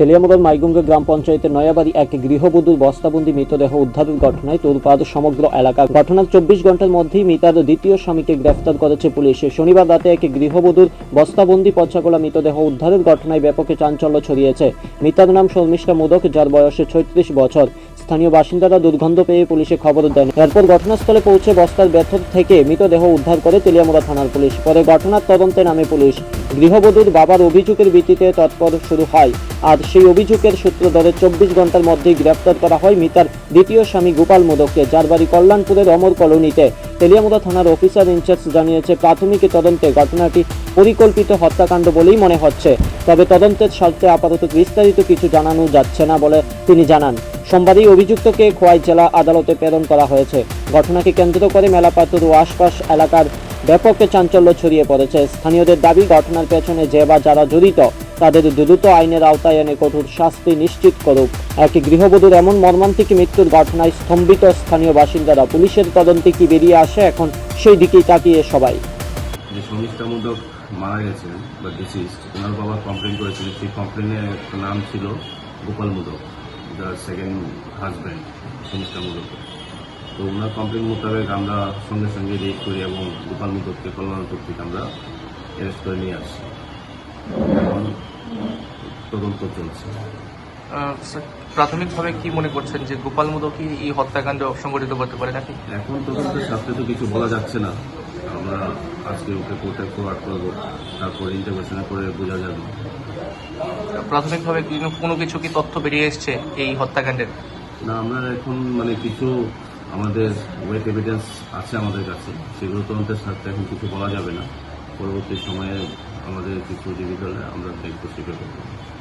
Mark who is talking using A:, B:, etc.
A: তেলিয়ামুড়ার মাইগুঙ্গা গ্রাম পঞ্চায়েতের নয়াবাড়ি এক গৃহবধূর বস্তাবন্দি মৃতদেহ উদ্ধারের ঘটনায় তোলপাড় সমগ্র এলাকা। ঘটনার চব্বিশ ঘণ্টার মধ্যেই মৃতার দ্বিতীয় স্বামীকে গ্রেফতার করেছে পুলিশ। শনিবার রাতে এক গৃহবধূর বস্তাবন্দি পচাগোলা মৃতদেহ উদ্ধারের ঘটনায় ব্যাপক চাঞ্চল্য ছড়িয়েছে। মৃতার নাম শর্মিষ্ঠা মোদক, যার বয়সে ছত্রিশ বছর। স্থানীয় বাসিন্দারা দুর্গন্ধ পেয়ে পুলিশে খবর দেন। এরপর ঘটনাস্থলে পৌঁছে বস্তার ভেতর থেকে মৃতদেহ উদ্ধার করে তেলিয়ামুড়া থানার পুলিশ। পরে ঘটনার তদন্তে নামে পুলিশ। গৃহবধূর বাবার অভিযোগের ভিত্তিতে তৎপর শুরু হয়। আর সেই অভিযোগের সূত্র ধরে চব্বিশ ঘণ্টার মধ্যেই গ্রেপ্তার করা হয় মিতার দ্বিতীয় স্বামী গোপাল মোদককে, যার বাড়ি কল্যাণপুরের অমর কলোনিতে। তেলিয়ামুড়া থানার অফিসার ইনচার্জ জানিয়েছে, প্রাথমিক তদন্তে ঘটনাটি পরিকল্পিত হত্যাকাণ্ড বলেই মনে হচ্ছে। তবে তদন্তের স্বার্থে আপাতত বিস্তারিত কিছু জানানো যাচ্ছে না বলে তিনি জানান। সোমবারই অভিযুক্তকে খোয়াই জেলা আদালতে প্রেরণ করা হয়েছে। ঘটনাকে কেন্দ্র করে মেলাপাতুর ও আশপাশ এলাকার ব্যাপক চাঞ্চল্য ছড়িয়ে পড়েছে। স্থানীয়দের দাবি, ঘটনার পেছনে যে বা যারা জড়িত, তাদের দ্রুত আইনের আওতায় এনে কঠোর শাস্তি নিশ্চিত করুক। এক গৃহবধূর এমন মর্মান্তিক মৃত্যুর ঘটনায় স্তম্ভিত স্থানীয় বাসিন্দারা পুলিশের তদন্তে কি বেরিয়ে আসে, এখন সেই দিকেই তাকিয়ে সবাই।
B: মারা গেছেন বা ডিসিস্ট ওনার বাবা কমপ্লেন করেছিলেন। সেই কমপ্লেনের একটা নাম ছিল Gopal Modak the second husband Sharmistha Modak. তো ওনার কমপ্লেন মোতাবেক আমরা সঙ্গে সঙ্গে রেড করি এবং গোপাল মোদককে কল্যাণপুর থেকে আমরা অ্যারেস্ট করে নিয়ে আসি। এখন তদন্ত চলছে।
C: প্রাথমিকভাবে কি মনে করছেন যে গোপাল মোদকই এই হত্যাকাণ্ড সংঘটিত করতে পারে নাকি?
B: এখন তদন্তের সাথে তো কিছু বলা যাচ্ছে না। আমরা আজকে ওকে কোর্টে ফরওয়ার্ড করব তারপর ইন্টারভেশনে করে বোঝা যাবে।
C: প্রাথমিকভাবে কোনো কিছু কি তথ্য বেরিয়ে এসছে এই হত্যাকাণ্ডের?
B: না আমরা এখন মানে কিছু আমাদের ওয়েট এভিডেন্স আছে আমাদের কাছে। সেগুলো তদন্তের স্বার্থে এখন কিছু বলা যাবে না। পরবর্তী সময়ে আমাদের কিছু ডিভিশনে আমরা দেখব সেগুলো। করব